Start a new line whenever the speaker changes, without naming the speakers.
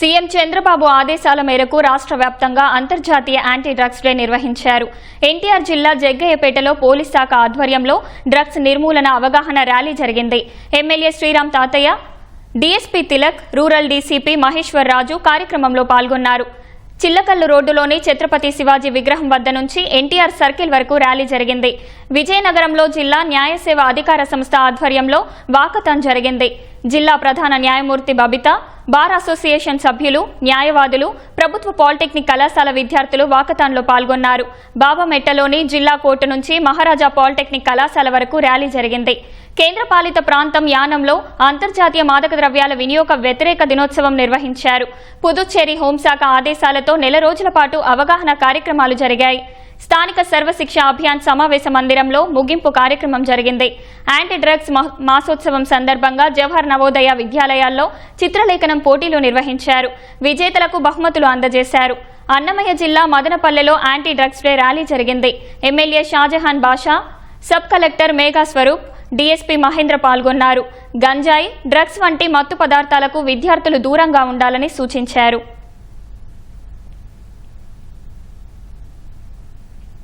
CM Chandrababu ఆదేశాల మేరకు రాష్ట్ర వ్యాప్తంగా అంతర్జాతీయ యాంటీ డ్రగ్స్ డే నిర్వహించారు. ఎన్టీఆర్ జిల్లా జగ్గయ్యపేటలో పోలీస్ శాఖ ఆధ్వర్యంలో డ్రగ్స్ నిర్మూలన అవగాహన ర్యాలీ జరిగింది. MLA Sriram Tatayya DSP Tilak rural DCP Maheshwar Raju కార్యక్రమంలో పాల్గొన్నారు. చిల్లకల్లు రోడ్డులోని ఛత్రపతి శివాజీ విగ్రహం వద్ద నుంచి ఎన్టీఆర్ సర్కిల్ వరకు ర్యాలీ జరిగింది. విజయనగరంలో జిల్లా న్యాయ సేవ అధికార సంస్థ ఆధ్వర్యంలో వాకథాన్ జరిగింది. జిల్లా ప్రధాన న్యాయమూర్తి బబిత బార్ అసోసియేషన్ సభ్యులు న్యాయవాదులు ప్రభుత్వ పాలిటెక్నిక్ కళాశాల విద్యార్థులు వాకథాన్లో పాల్గొన్నారు. బాబామెట్టలోని జిల్లా కోర్టు నుంచి మహారాజా పాలిటెక్నిక్ కళాశాల వరకు ర్యాలీ జరిగింది. కేంద్రపాలిత ప్రాంతం యానంలో అంతర్జాతీయ మాదక ద్రవ్యాల వినియోగ వ్యతిరేక దినోత్సవం నిర్వహించారు. పుదుచ్చేరి హోంశాఖ ఆదేశాలతో నెల రోజుల పాటు అవగాహన కార్యక్రమాలు జరిగాయి. స్థానిక సర్వశిక్ష అభియాన్ సమావేశ మందిరంలో ముగింపు కార్యక్రమం జరిగింది. యాంటీ డ్రగ్స్ మాసోత్సవం సందర్భంగా జవహర్ నవోదయ విద్యాలయాల్లో చిత్రలేఖనం పోటీలు నిర్వహించారు. విజేతలకు బహుమతులు అందజేశారు. అన్నమయ్య జిల్లా మదనపల్లెలో యాంటీ డ్రగ్స్ డే ర్యాలీ జరిగింది. MLA Shahjahan Basha sub collector Megha Swaroop DSP Mahendra పాల్గొన్నారు. గంజాయి డ్రగ్స్ వంటి మత్తు పదార్థాలకు విద్యార్థులు దూరంగా ఉండాలని సూచించారు.